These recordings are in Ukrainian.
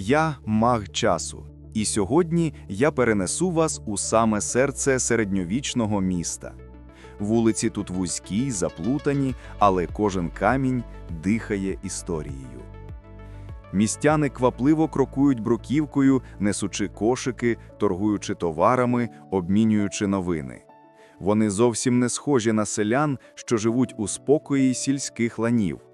Я маг часу, і сьогодні я перенесу вас у саме серце середньовічного міста. Вулиці тут вузькі, заплутані, але кожен камінь дихає історією. Містяни квапливо крокують бруківкою, несучи кошики, торгуючи товарами, обмінюючи новини. Вони зовсім не схожі на селян, що живуть у спокої сільських ланів.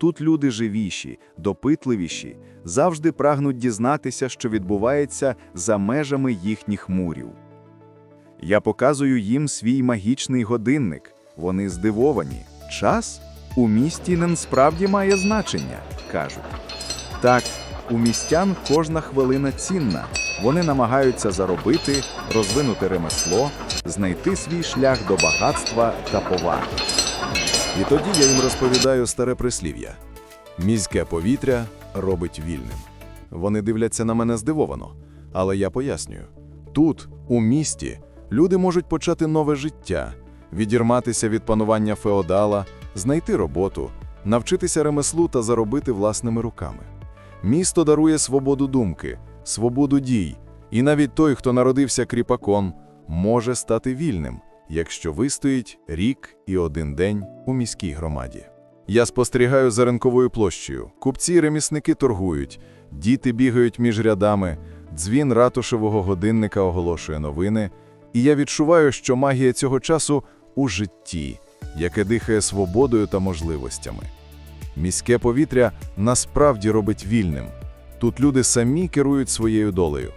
Тут люди живіші, допитливіші, завжди прагнуть дізнатися, що відбувається за межами їхніх мурів. Я показую їм свій магічний годинник. Вони здивовані. Час у місті не справді має значення, кажуть. Так, у містян кожна хвилина цінна. Вони намагаються заробити, розвинути ремесло, знайти свій шлях до багатства та поваги. І тоді я їм розповідаю старе прислів'я: міське повітря робить вільним. Вони дивляться на мене здивовано, але я пояснюю: тут, у місті, люди можуть почати нове життя, відірматися від панування феодала, знайти роботу, навчитися ремеслу та заробити власними руками. Місто дарує свободу думки, свободу дій, і навіть той, хто народився кріпаком, може стати вільним, якщо вистоїть рік і один день у міській громаді. Я спостерігаю за ринковою площею. Купці і ремісники торгують, діти бігають між рядами, дзвін ратушевого годинника оголошує новини, і я відчуваю, що магія цього часу у житті, яке дихає свободою та можливостями. Міське повітря насправді робить вільним. Тут люди самі керують своєю долею.